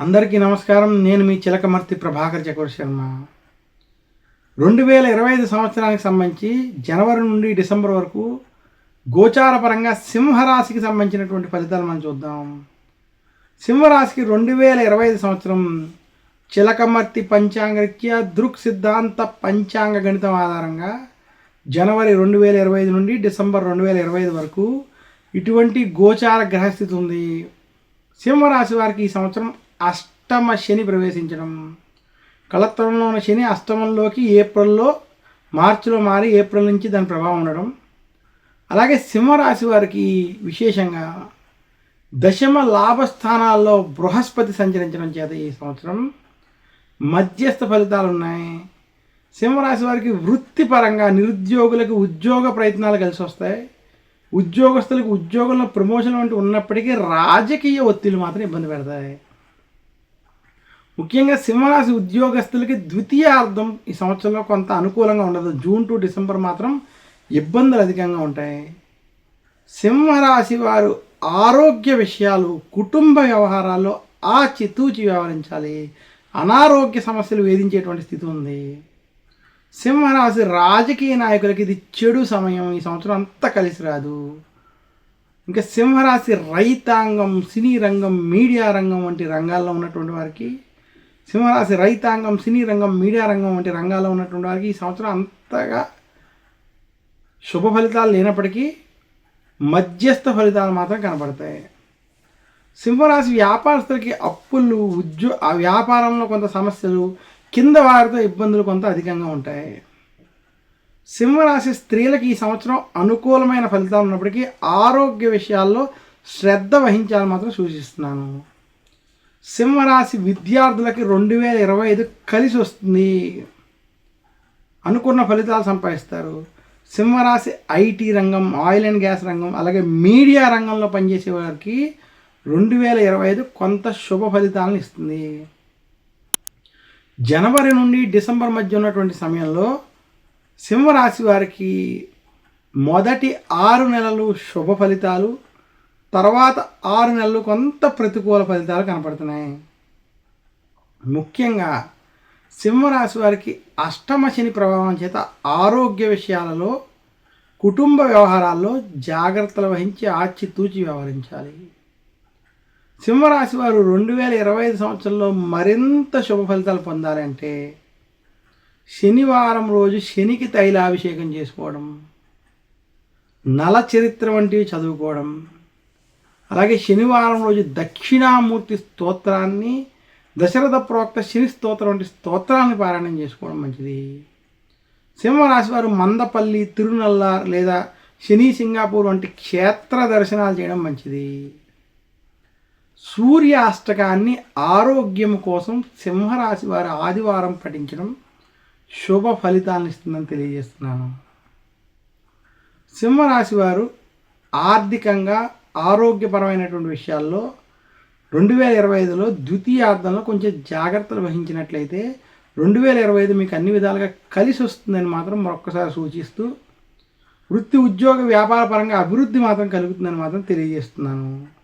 అందరికీ నమస్కారం. నేను మీ చిలకమర్తి ప్రభాకర్ చక్ర శర్మ. రెండు వేల ఇరవై ఐదు సంవత్సరానికి సంబంధించి జనవరి నుండి డిసెంబర్ వరకు గోచారపరంగా సింహరాశికి సంబంధించినటువంటి ఫలితాలు మనం చూద్దాం. సింహరాశికి రెండు వేల ఇరవై ఐదు సంవత్సరం చిలకమర్తి పంచాంగరీత్యా దృక్ సిద్ధాంత పంచాంగ గణితం ఆధారంగా జనవరి రెండు వేల ఇరవై ఐదు నుండి డిసెంబర్ రెండు వేల ఇరవై ఐదు వరకు ఇటువంటి గోచార గ్రహస్థితి ఉంది. సింహరాశి వారికి ఈ సంవత్సరం అష్టమ శని ప్రవేశించడం. కళత్వంలో ఉన్న శని అష్టమంలోకి ఏప్రిల్లో మార్చిలో మారి ఏప్రిల్ నుంచి దాని ప్రభావం ఉండడం. అలాగే సింహరాశి వారికి విశేషంగా దశమ లాభస్థానాల్లో బృహస్పతి సంచరించడం చేత ఈ సంవత్సరం మధ్యస్థ ఫలితాలు ఉన్నాయి. సింహరాశి వారికి వృత్తిపరంగా నిరుద్యోగులకు ఉద్యోగ ప్రయత్నాలు కలిసి వస్తాయి. ఉద్యోగస్తులకు ఉద్యోగంలో ప్రమోషన్ వంటి ఉన్నప్పటికీ రాజకీయ ఒత్తిళ్ళు మాత్రం ఇబ్బంది పెడతాయి. ముఖ్యంగా సింహరాశి ఉద్యోగస్తులకి ద్వితీయ అర్థం ఈ సంవత్సరంలో కొంత అనుకూలంగా ఉండదు. జూన్ టు డిసెంబర్ మాత్రం ఇబ్బందులు అధికంగా ఉంటాయి. సింహరాశి వారు ఆరోగ్య విషయాలు కుటుంబ వ్యవహారాల్లో ఆచితూచి వ్యవహరించాలి. అనారోగ్య సమస్యలు వేధించేటువంటి స్థితి ఉంది. సింహరాశి రాజకీయ నాయకులకి ఇది చెడు సమయం. ఈ సంవత్సరం అంతా కలిసి రాదు. ఇంకా సింహరాశి రైతాంగం సినీ రంగం మీడియా రంగం వంటి రంగాల్లో ఉన్నటువంటి వారికి సింహరాశి రైతాంగం సినీ రంగం మీడియా రంగం వంటి రంగాల్లో ఉన్నటువంటి వారికి ఈ సంవత్సరం అంతగా శుభ ఫలితాలు లేనప్పటికీ మధ్యస్థ ఫలితాలు మాత్రం కనపడతాయి. సింహరాశి వ్యాపారస్తులకి అప్పులు ఉద్యో ఆ వ్యాపారంలో కొంత సమస్యలు కింద వారితో ఇబ్బందులు కొంత అధికంగా ఉంటాయి. సింహరాశి స్త్రీలకు ఈ సంవత్సరం అనుకూలమైన ఫలితాలు ఉన్నప్పటికీ ఆరోగ్య విషయాల్లో శ్రద్ధ వహించాలని మాత్రం సూచిస్తున్నాను. సింహరాశి విద్యార్థులకి రెండు వేల ఇరవై ఐదు కలిసి వస్తుంది అనుకున్న ఫలితాలు సంపాదిస్తారు. సింహరాశి ఐటీ రంగం ఆయిల్ అండ్ గ్యాస్ రంగం అలాగే మీడియా రంగంలో పనిచేసే వారికి రెండు వేల ఇరవై ఐదు కొంత శుభ ఫలితాలను ఇస్తుంది. జనవరి నుండి డిసెంబర్ మధ్య ఉన్నటువంటి సమయంలో సింహరాశి వారికి మొదటి ఆరు నెలలు శుభ ఫలితాలు తర్వాత ఆరు నెలలు కొంత ప్రతికూల ఫలితాలు కనపడుతున్నాయి. ముఖ్యంగా సింహరాశి వారికి అష్టమ శని ప్రభావం చేత ఆరోగ్య విషయాలలో కుటుంబ వ్యవహారాల్లో జాగ్రత్తలు వహించి ఆచితూచి వ్యవహరించాలి. సింహరాశి వారు రెండు వేల ఇరవై ఐదు సంవత్సరంలో మరింత శుభ ఫలితాలు పొందాలంటే శనివారం రోజు శనికి తైలాభిషేకం చేసుకోవడం నల చరిత్ర వంటివి చదువుకోవడం అలాగే శనివారం రోజు దక్షిణామూర్తి స్తోత్రాన్ని దశరథ ప్రోక్త శని స్తోత్రం వంటి స్తోత్రాన్ని పారాయణం చేసుకోవడం మంచిది. సింహరాశి వారు మందపల్లి తిరునల్లార్ లేదా శని సింగాపూర్ వంటి క్షేత్ర దర్శనాలు చేయడం మంచిది. సూర్య అష్టకాన్ని ఆరోగ్యం కోసం సింహరాశి వారి ఆదివారం పఠించడం శుభ ఫలితాలను ఇస్తుందని తెలియజేస్తున్నాను. సింహరాశి వారు ఆర్థికంగా ఆరోగ్యపరమైనటువంటి విషయాల్లో రెండు వేల ఇరవై ఐదులో ద్వితీయార్థంలో కొంచెం జాగ్రత్తలు వహించినట్లయితే రెండు వేల ఇరవై ఐదు మీకు అన్ని విధాలుగా కలిసి వస్తుందని మాత్రం మరొక్కసారి సూచిస్తూ వృత్తి ఉద్యోగ వ్యాపార పరంగా అభివృద్ధి మాత్రం కలుగుతుందని మాత్రం తెలియజేస్తున్నాను.